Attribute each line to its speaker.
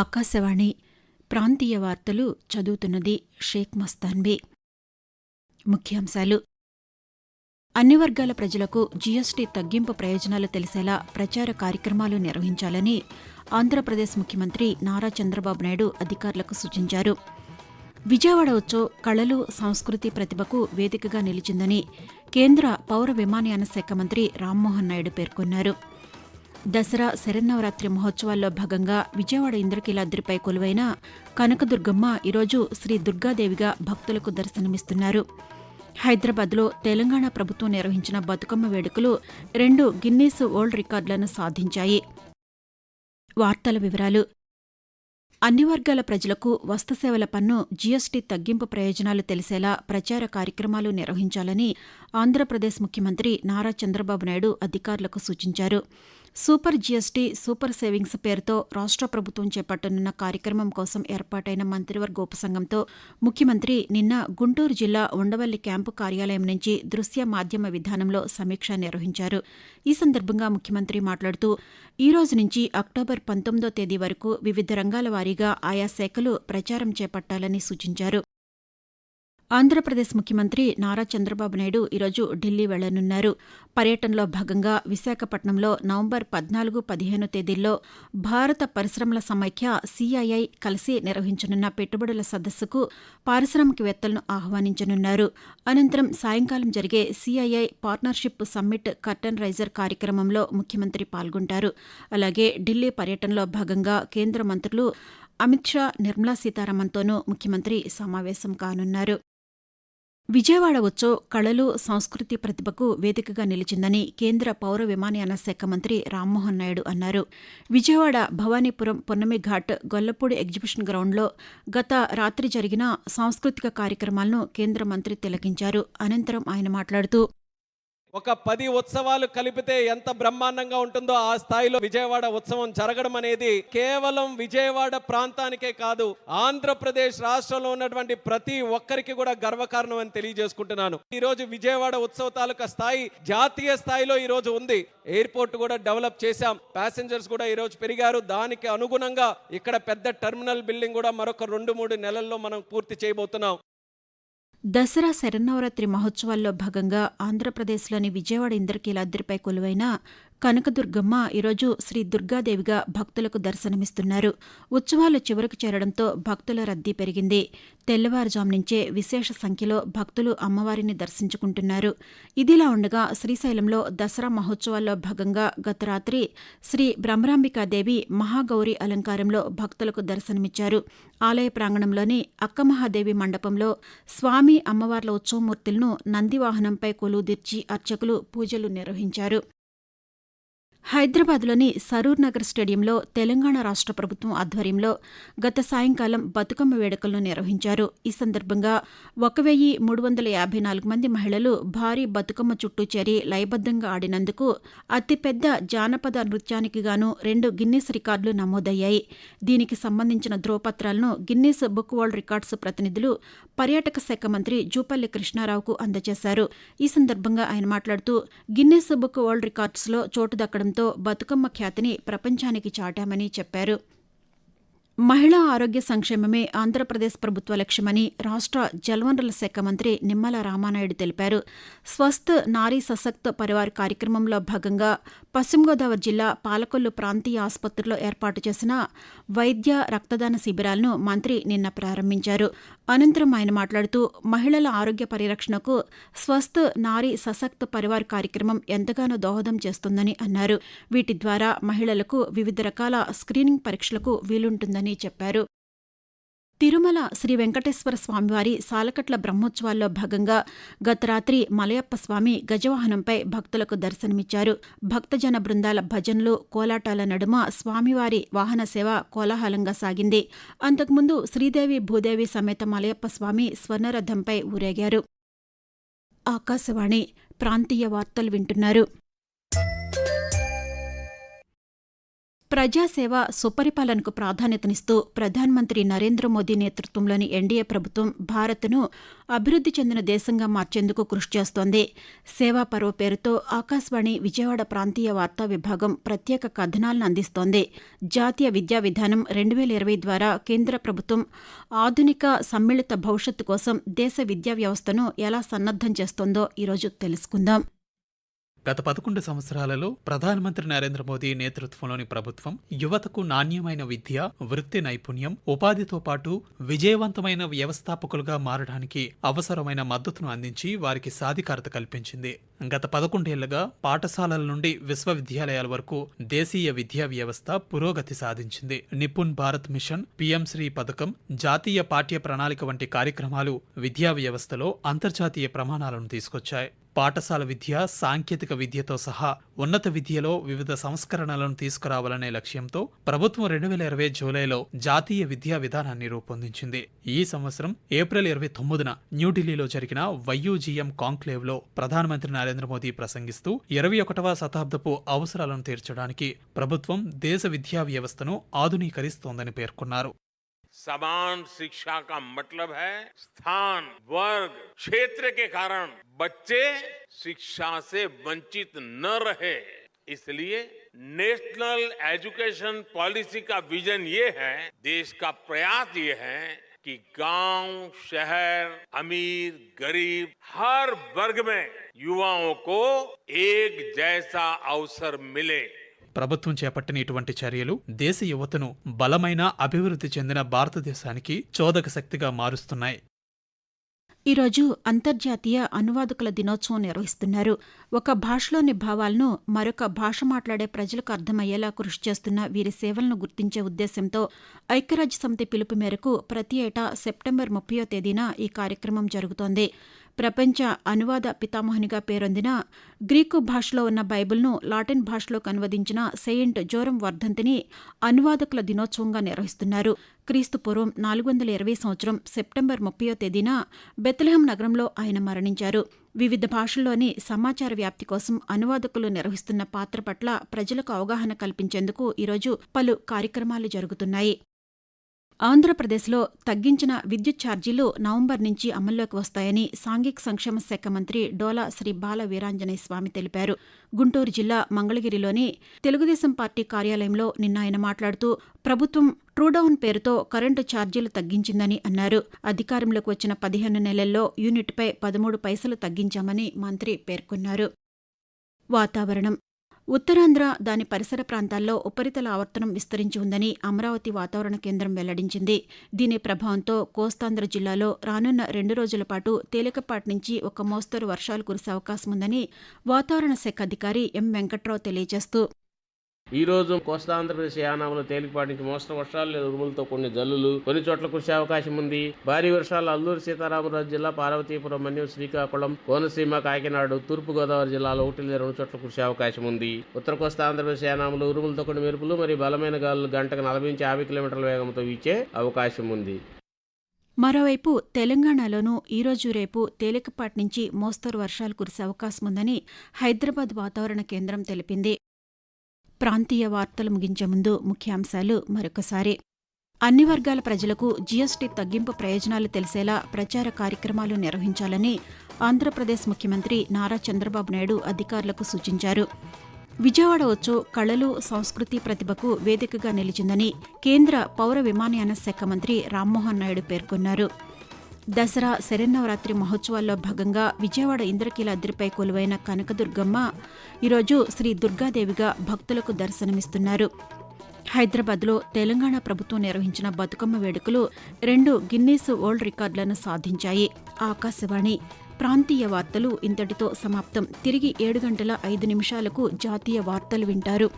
Speaker 1: ఆకాశవాణి ప్రాంతీయ వార్తలు చదువుతున్నది షేక్ మస్తాన్బే ముఖ్యాంశాలు అన్ని వర్గాల ప్రజలకు జీఎస్టీ తగ్గింపు ప్రయోజనాలు తెలిసేలా ప్రచార కార్యక్రమాలు నిర్వహించాలని ఆంధ్రప్రదేశ్ ముఖ్యమంత్రి నారా చంద్రబాబు నాయుడు అధికారులకు సూచించారు విజయవాడ ఉత్సవ్ కళలు సంస్కృతి ప్రతిభకు వేదికగా నిలిచిందని కేంద్ర పౌర విమానయాన శాఖ మంత్రి రామ్మోహన్ నాయుడు పేర్కొన్నారు దసరా శరన్నవరాత్రి మహోత్సవాల్లో భాగంగా విజయవాడ ఇంద్రకీలాద్రిపై కొలువైన కనకదుర్గమ్మ ఈరోజు శ్రీ దుర్గాదేవిగా భక్తులకు దర్శనమిస్తున్నారు హైదరాబాద్లో తెలంగాణ ప్రభుత్వం నిర్వహించిన బతుకమ్మ వేడుకలు రెండు గిన్నీస్ వరల్డ్ రికార్డులను సాధించాయి వార్తల వివరాలు అన్ని వర్గాల ప్రజలకు వస్తు సేవల పన్ను జీఎస్టీ తగ్గింపు ప్రయోజనాలు తెలిసేలా ప్రచార కార్యక్రమాలు నిర్వహించాలని ఆంధ్రప్రదేశ్ ముఖ్యమంత్రి నారా చంద్రబాబు నాయుడు అధికారులకు సూచించారు సూపర్ జీఎస్టీ సూపర్ సేవింగ్స్ పేరుతో రాష్ట్ర ప్రభుత్వం చేపట్టనున్న కార్యక్రమం కోసం ఏర్పాటైన మంత్రివర్గ ఉపసంఘంతో ముఖ్యమంత్రి నిన్న గుంటూరు జిల్లా ఉండవల్లి క్యాంపు కార్యాలయం నుంచి దృశ్య మాధ్యమ విధానంలో సమీక్ష నిర్వహించారు ఈ సందర్భంగా ముఖ్యమంత్రి మాట్లాడుతూ ఈ రోజు నుంచి అక్టోబర్ పంతొమ్మిదో తేదీ వరకు వివిధ రంగాల వారీగా ఆయా శాఖలు ప్రచారం చేపట్టాలని సూచించారు ఆంధ్రప్రదేశ్ ముఖ్యమంత్రి నారా చంద్రబాబు నాయుడు ఈరోజు ఢిల్లీ వెళ్లనున్నారు పర్యటనలో భాగంగా విశాఖపట్నంలో నవంబర్ పద్నాలుగు పదిహేను తేదీల్లో భారత పరిశ్రమల సమైక్య సిఐఐ కలిసి నిర్వహించనున్న పెట్టుబడుల సదస్సుకు పారిశ్రామికవేత్తలను ఆహ్వానించనున్నారు అనంతరం సాయంకాలం జరిగే CII partnership summit curtain raiser కార్యక్రమంలో ముఖ్యమంత్రి పాల్గొంటారు అలాగే ఢిల్లీ పర్యటనలో భాగంగా కేంద్ర మంత్రులు అమిత్ షా నిర్మలా సీతారామన్తోనూ ముఖ్యమంత్రి సమావేశం కానున్నారు విజయవాడ వచ్చో కళలు సంస్కృతి ప్రతిభకు వేదికగా నిలిచిందని కేంద్ర పౌర విమానయాన శాఖ మంత్రి రామ్మోహన్ నాయుడు అన్నారు విజయవాడ భవానీపురం పొన్నమిఘాట్ గొల్లపూడి ఎగ్జిబిషన్ గ్రౌండ్లో గత రాత్రి జరిగిన సాంస్కృతిక కార్యక్రమాలను కేంద్ర మంత్రి తిలకించారు అనంతరం ఆయన మాట్లాడుతూ
Speaker 2: ఒక పది ఉత్సవాలు కలిపితే ఎంత బ్రహ్మాండంగా ఉంటుందో ఆ స్థాయిలో విజయవాడ ఉత్సవం జరగడం అనేది కేవలం విజయవాడ ప్రాంతానికే కాదు ఆంధ్రప్రదేశ్ రాష్ట్రంలో ఉన్నటువంటి ప్రతి ఒక్కరికి కూడా గర్వకారణం అని తెలియజేసుకుంటున్నాను ఈ రోజు విజయవాడ ఉత్సవ తాలూకా స్థాయి జాతీయ స్థాయిలో ఈ రోజు ఉంది ఎయిర్పోర్ట్ కూడా డెవలప్ చేశాం ప్యాసింజర్స్ కూడా ఈ రోజు పెరిగారు దానికి అనుగుణంగా ఇక్కడ పెద్ద టెర్మినల్ బిల్డింగ్ కూడా మరొక రెండు మూడు నెలల్లో మనం పూర్తి చేయబోతున్నాం
Speaker 1: దసరా శరన్నవరాత్రి మహోత్సవాల్లో భాగంగా ఆంధ్రప్రదేశ్లోని విజయవాడ ఇంద్రకీలాద్రిపై కొలువైన కనకదుర్గమ్మ ఈరోజు శ్రీ దుర్గాదేవిగా భక్తులకు దర్శనమిస్తున్నారు ఉత్సవాలు చివరకు చేరడంతో భక్తుల రద్దీ పెరిగింది తెల్లవారుజాము నుంచే విశేష సంఖ్యలో భక్తులు అమ్మవారిని దర్శించుకుంటున్నారు ఇదిలా ఉండగా శ్రీశైలంలో దసరా మహోత్సవాల్లో భాగంగా గత రాత్రి శ్రీ బ్రహ్మరాంబికాదేవి మహాగౌరి అలంకారంలో భక్తులకు దర్శనమిచ్చారు ఆలయ ప్రాంగణంలోని అక్కమహాదేవి మండపంలో స్వామి అమ్మవార్ల ఉత్సవమూర్తులను నందివాహనంపై కొలుదిర్చి అర్చకులు పూజలు నిర్వహించారు హైదరాబాద్లోని సరూర్ నగర్ స్టేడియంలో తెలంగాణ రాష్ట్ర ప్రభుత్వం ఆధ్వర్యంలో గత సాయంకాలం బతుకమ్మ వేడుకలను నిర్వహించారు ఈ సందర్భంగా ఒక వెయ్యి మూడు వందల యాభై నాలుగు మంది మహిళలు భారీ బతుకమ్మ చుట్టూ చేరి లయబద్దంగా ఆడినందుకు అతిపెద్ద జానపద నృత్యానికి గాను రెండు గిన్నీస్ రికార్డులు నమోదయ్యాయి దీనికి సంబంధించిన ధ్రువపత్రాలను గిన్నీస్ బుక్ వరల్డ్ రికార్డ్స్ ప్రతినిధులు పర్యాటక శాఖ మంత్రి జూపల్లి కృష్ణారావుకు అందజేశారు ఈ సందర్భంగా ఆయన మాట్లాడుతూ గిన్నెస్ బుక్ వరల్డ్ రికార్డ్స్లో చోటు దక్కడంతో బతుకమ్మ ఖ్యాతిని ప్రపంచానికి చాటామని చెప్పారు మహిళా ఆరోగ్య సంక్షేమమే ఆంధ్రప్రదేశ్ ప్రభుత్వ లక్ష్యమని రాష్ట్ర జలవనరుల శాఖ మంత్రి నిమ్మల రామానాయుడు తెలిపారు స్వస్థ నారీ సశక్త పరివార్ కార్యక్రమంలో భాగంగా పశ్చిమ గోదావరి జిల్లా పాలకొల్లు ప్రాంతీయ ఆసుపత్రిలో ఏర్పాటు చేసిన వైద్య రక్తదాన శిబిరాలను మంత్రి నిన్న ప్రారంభించారు అనంతరం ఆయన మాట్లాడుతూ మహిళల ఆరోగ్య పరిరక్షణకు స్వస్థ నారీ సశక్త పరివార్ కార్యక్రమం ఎంతగానో దోహదం చేస్తుందని అన్నారు వీటి ద్వారా మహిళలకు వివిధ రకాల స్క్రీనింగ్ పరీక్షలకు వీలుంటుందని అని చెప్పారు తిరుమల శ్రీ వెంకటేశ్వర స్వామివారి సాలకట్ల బ్రహ్మోత్సవాల్లో భాగంగా గత రాత్రి మలయప్ప స్వామి గజవాహనంపై భక్తులకు దర్శనమిచ్చారు భక్తజన బృందాల భజనలు కోలాటాల నడుమ స్వామివారి వాహన సేవ కోలాహలంగా సాగింది అంతకుముందు శ్రీదేవి భూదేవి సమేత మలయప్ప స్వామి స్వర్ణరథంపై ఊరేగారు ఆకాశవాణి ప్రాంతీయ వార్తలు వింటున్నారు ప్రజాసేవ సుపరిపాలనకు ప్రాధాన్యతనిస్తూ ప్రధానమంత్రి నరేంద్ర మోదీ నేతృత్వంలోని ఎన్డీఏ ప్రభుత్వం భారత్ను అభివృద్ధి చెందిన దేశంగా మార్చేందుకు కృషి చేస్తోంది సేవా పర్వ పేరుతో ఆకాశవాణి విజయవాడ ప్రాంతీయ వార్తా విభాగం ప్రత్యేక కథనాలను అందిస్తోంది జాతీయ విద్యా విధానం రెండు వేల ఇరవై ద్వారా కేంద్ర ప్రభుత్వం ఆధునిక సమ్మిళిత భవిష్యత్తు కోసం దేశ విద్యా వ్యవస్థను ఎలా సన్నద్దం చేస్తోందో ఈరోజు తెలుసుకుందాం
Speaker 2: గత పదకొండు సంవత్సరాలలో ప్రధానమంత్రి నరేంద్ర మోదీ నేతృత్వంలోని ప్రభుత్వం యువతకు నాణ్యమైన విద్య వృత్తి నైపుణ్యం ఉపాధితో పాటు విజయవంతమైన వ్యవస్థాపకులుగా మారడానికి అవసరమైన మద్దతును అందించి వారికి సాధికారత కల్పించింది గత పదకొండేళ్లుగా పాఠశాలల నుండి విశ్వవిద్యాలయాల వరకు దేశీయ విద్యా వ్యవస్థ పురోగతి సాధించింది నిపుణ్ భారత్ మిషన్ పీఎంశ్రీ శ్రీ పథకం జాతీయ పాఠ్య ప్రణాళిక వంటి కార్యక్రమాలు విద్యా వ్యవస్థలో అంతర్జాతీయ ప్రమాణాలను తీసుకొచ్చాయి పాఠశాల విద్య సాంకేతిక విద్యతో సహా ఉన్నత విద్యలో వివిధ సంస్కరణలను తీసుకురావాలనే లక్ష్యంతో ప్రభుత్వం రెండు వేల ఇరవై జూలైలో జాతీయ విద్యా విధానాన్ని రూపొందించింది ఈ సంవత్సరం ఏప్రిల్ ఇరవై తొమ్మిదిన న్యూఢిల్లీలో జరిగిన వైయూజీఎం కాంక్లేవ్లో ప్రధానమంత్రి నరేంద్ర మోదీ ప్రసంగిస్తూ ఇరవై ఒకటవ శతాబ్దపు అవసరాలను తీర్చడానికి ప్రభుత్వం దేశ విద్యా వ్యవస్థను ఆధునీకరిస్తోందని పేర్కొన్నారు समान शिक्षा का मतलब है स्थान वर्ग क्षेत्र के कारण बच्चे शिक्षा से वंचित न रहे इसलिए नेशनल एजुकेशन पॉलिसी का विजन ये है देश का प्रयास ये है कि गांव शहर अमीर गरीब हर वर्ग में युवाओं को एक जैसा अवसर मिले ప్రభుత్వం చేపట్టిన ఇటువంటి చర్యలు దేశ యువతను బలమైన అభివృద్ధి చెందిన భారతదేశానికి చోదక శక్తిగా మారుస్తున్నాయి
Speaker 1: ఈరోజు అంతర్జాతీయ అనువాదకుల దినోత్సవం నిర్వహిస్తున్నారు ఒక భాషలోని భావాలను మరొక భాష మాట్లాడే ప్రజలకు అర్థమయ్యేలా కృషి చేస్తున్న వీరి సేవలను గుర్తించే ఉద్దేశంతో ఐక్యరాజ్యసమితి పిలుపు మేరకు ప్రతి ఏటా సెప్టెంబర్ ముప్పయో తేదీన ఈ కార్యక్రమం జరుగుతోంది ప్రపంచ అనువాద పితామహునిగా పేరొందిన గ్రీకు భాషలో ఉన్న బైబిల్ను లాటిన్ భాషలోకి అనువదించిన సెయింట్ జోరం వర్ధంతిని అనువాదకుల దినోత్సవంగా నిర్వహిస్తున్నారు క్రీస్తు పూర్వం నాలుగు వందల ఇరవై సంవత్సరం సెప్టెంబర్ ముప్పయో తేదీన బెత్లహం నగరంలో ఆయన మరణించారు వివిధ భాషల్లోని సమాచార వ్యాప్తి కోసం అనువాదకులు నిర్వహిస్తున్న పాత్ర పట్ల ప్రజలకు అవగాహన కల్పించేందుకు ఈరోజు పలు కార్యక్రమాలు జరుగుతున్నాయి ఆంధ్రప్రదేశ్లో తగ్గించిన విద్యుత్ ఛార్జీలు నవంబర్ నుంచి అమల్లోకి వస్తాయని సాంఘిక సంక్షేమ శాఖ మంత్రి డోలా శ్రీ బాల స్వామి తెలిపారు గుంటూరు జిల్లా మంగళగిరిలోని తెలుగుదేశం పార్టీ కార్యాలయంలో నిన్న ఆయన మాట్లాడుతూ ప్రభుత్వం ట్రూడౌన్ పేరుతో కరెంటు ఛార్జీలు తగ్గించిందని అన్నారు అధికారంలోకి వచ్చిన పదిహేను నెలల్లో యూనిట్పై పదమూడు పైసలు తగ్గించామని మంత్రి పేర్కొన్నారు వాతావరణం ఉత్తరాంధ్ర దాని పరిసర ప్రాంతాల్లో ఉపరితల ఆవర్తనం విస్తరించి ఉందని అమరావతి వాతావరణ కేంద్రం వెల్లడించింది దీని ప్రభావంతో కోస్తాంధ్ర జిల్లాలో రానున్న రెండు రోజుల పాటు తేలికపాటి నుంచి ఒక మోస్తరు వర్షాలు కురిసే అవకాశం ఉందని వాతావరణ శాఖ అధికారి ఎం వెంకట్రావు తెలియజేస్తూ
Speaker 2: ఈరోజు కోస్తా ఆంధ్రప్రదేశ్ యానాములు తేలికపాటి నుంచి మోస్తరు వర్షాలు లేదా ఉరుములతో కొన్ని జల్లులు కొన్ని చోట్ల కురిసే అవకాశం ఉంది భారీ వర్షాలు అల్లూరు సీతారామరాజు జిల్లా పార్వతీపురం మన్యం శ్రీకాకుళం కోనసీమ కాకినాడ తూర్పు గోదావరి జిల్లాలో ఒకటి లేదా రెండు చోట్ల కురిసే అవకాశం ఉంది ఉత్తర కోస్తా ఆంధ్రప్రదేశ్ యానాములు ఉరుములతో కొన్ని మెరుపులు మరియు బలమైన గాలులు గంటకు నలభై నుంచి యాభై కిలోమీటర్ల వేగంతో వీచే అవకాశం ఉంది
Speaker 1: మరోవైపు తెలంగాణలోనూ ఈరోజు రేపు తేలికపాటి నుంచి మోస్తరు వర్షాలు కురిసే అవకాశం ఉందని హైదరాబాద్ వాతావరణ కేంద్రం తెలిపింది ప్రాంతీయ వార్తలు ముగించే ముందు ముఖ్యాంశాలు మరొకసారి అన్ని వర్గాల ప్రజలకు జీఎస్టీ తగ్గింపు ప్రయోజనాలు తెలిసేలా ప్రచార కార్యక్రమాలు నిర్వహించాలని ఆంధ్రప్రదేశ్ ముఖ్యమంత్రి నారా చంద్రబాబు నాయుడు అధికారులకు సూచించారు విజయవాడ వచ్చో కళలు సంస్కృతి ప్రతిభకు వేదికగా నిలిచిందని కేంద్ర పౌర విమానయాన శాఖ మంత్రి రామ్మోహన్ నాయుడు పేర్కొన్నారు దసరా శరన్నవరాత్రి మహోత్సవాల్లో భాగంగా విజయవాడ ఇంద్రకీలాద్రిపై కొలువైన కనకదుర్గమ్మ ఈరోజు శ్రీ దుర్గాదేవిగా భక్తులకు దర్శనమిస్తున్నారు హైదరాబాద్లో తెలంగాణ ప్రభుత్వం నిర్వహించిన బతుకమ్మ వేడుకలు రెండు గిన్నీస్ వరల్డ్ రికార్డులను సాధించాయి ఆకాశవాణి ప్రాంతీయ వార్తలు ఇంతటితో సమాప్తం తిరిగి ఏడు గంటల ఐదు నిమిషాలకు జాతీయ వార్తలు వింటారు